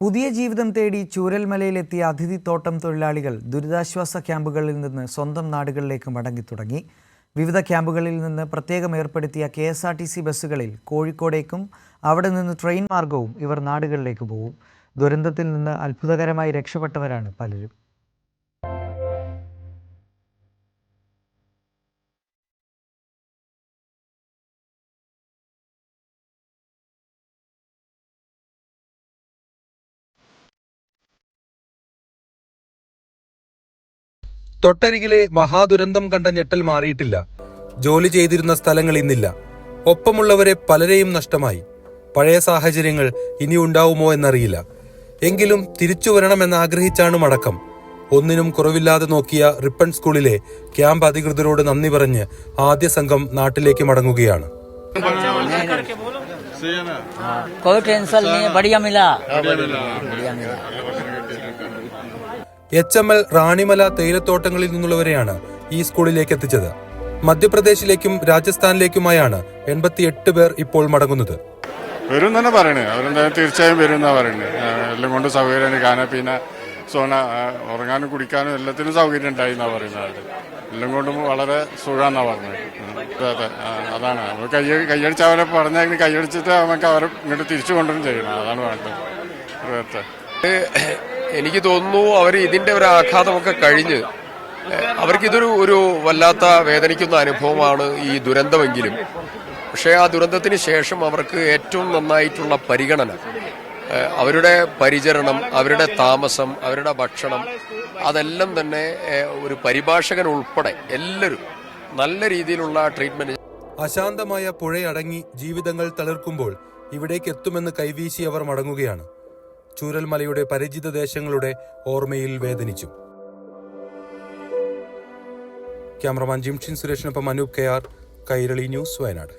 പുതിയ ജീവിതം തേടി ചൂരൽമലയിലെത്തിയ അതിഥി തോട്ടം തൊഴിലാളികൾ ദുരിതാശ്വാസ ക്യാമ്പുകളിൽ നിന്ന് സ്വന്തം നാടുകളിലേക്ക് മടങ്ങി തുടങ്ങി. വിവിധ ക്യാമ്പുകളിൽ നിന്ന് പ്രത്യേകം ഏർപ്പെടുത്തിയ K S R T C ബസ്സുകളിൽ കോഴിക്കോടേക്കും അവിടെ നിന്ന് ട്രെയിൻ മാർഗവും ഇവർ നാടുകളിലേക്ക് പോകും ദുരന്തത്തിൽ നിന്ന് അത്ഭുതകരമായി രക്ഷപ്പെട്ടവരാണ് പലരും. തൊട്ടരികിലെ മഹാദുരന്തം കണ്ട ഞെട്ടൽ മാറിയിട്ടില്ല ജോലി ചെയ്തിരുന്ന സ്ഥലങ്ങൾ ഇന്നില്ല ഒപ്പമുള്ളവരെ പലരെയും നഷ്ടമായി പഴയ സാഹചര്യങ്ങൾ ഇനി ഉണ്ടാവുമോ എന്നറിയില്ല എങ്കിലും തിരിച്ചു വരണമെന്ന് ആഗ്രഹിച്ചാണ് മടക്കം ഒന്നിനും കുറവില്ലാതെ നോക്കിയ റിപ്പൺ സ്കൂളിലെ ക്യാമ്പ് അധികൃതരോട് നന്ദി പറഞ്ഞ് ആദ്യ സംഘം നാട്ടിലേക്ക് മടങ്ങുകയാണ് कोई टेंशन नहीं है बढ़िया मिला बढ़िया मिला എച്ച് എം എൽ റാണിമല തേയിലത്തോട്ടങ്ങളിൽ നിന്നുള്ളവരെയാണ് ഈ സ്കൂളിലേക്ക് എത്തിച്ചത്. മധ്യപ്രദേശിലേക്കും രാജസ്ഥാനിലേക്കുമായാണ് എൺപത്തിയെട്ട് പേർ ഇപ്പോൾ മടങ്ങുന്നത്. വരും തന്നെ പറയണേ. അവരെന്തായാലും തീർച്ചയായും വരും എന്നാ എല്ലാം കൊണ്ട് സൗകര്യമാണ് കാന പിന്നെ സോന ഉറങ്ങാനും കുടിക്കാനും എല്ലാത്തിനും സൗകര്യം ഉണ്ടായി എന്നാ പറയുന്നത് എല്ലാം കൊണ്ടും വളരെ സുഖാന്നാ പറഞ്ഞത്. അതാണ്. നമ്മൾ കൈ കൈയടിച്ച് അവരെ പറഞ്ഞാൽ കൈയടിച്ചിട്ട് നമുക്ക് അവരെ ഇങ്ങോട്ട് തിരിച്ചു കൊണ്ടുവരും ചെയ്യണം. അതാണ് വേണ്ടത്. എനിക്ക് തോന്നുന്നു അവർ ഇതിന്റെ ഒരു ആഘാതമൊക്കെ കഴിഞ്ഞ് അവർക്കിതൊരു ഒരു വല്ലാത്ത വേദനിക്കുന്ന അനുഭവമാണ് ഈ ദുരന്തമെങ്കിലും. പക്ഷേ ആ ദുരന്തത്തിന് ശേഷം അവർക്ക് ഏറ്റവും നന്നായിട്ടുള്ള പരിഗണന അവരുടെ പരിചരണം അവരുടെ താമസം അവരുടെ ഭക്ഷണം അതെല്ലാം തന്നെ ഒരു പരിഭാഷകൻ ഉൾപ്പെടെ എല്ലാവരും നല്ല രീതിയിലുള്ള ട്രീറ്റ്മെന്റ് അശാന്തമായ പുഴയടങ്ങി ജീവിതങ്ങൾ തളിർക്കുമ്പോൾ ഇവിടേക്ക് എത്തുമെന്ന് കൈവീശി അവർ മടങ്ങുകയാണ്. ചൂരൽമലയുടെ പരിചിത ദേശങ്ങളുടെ ഓർമ്മയിൽ വേദനിച്ചു. Cameraman Jimshin സുരേഷിനൊപ്പം Anoop K R Kairali news Wayanad.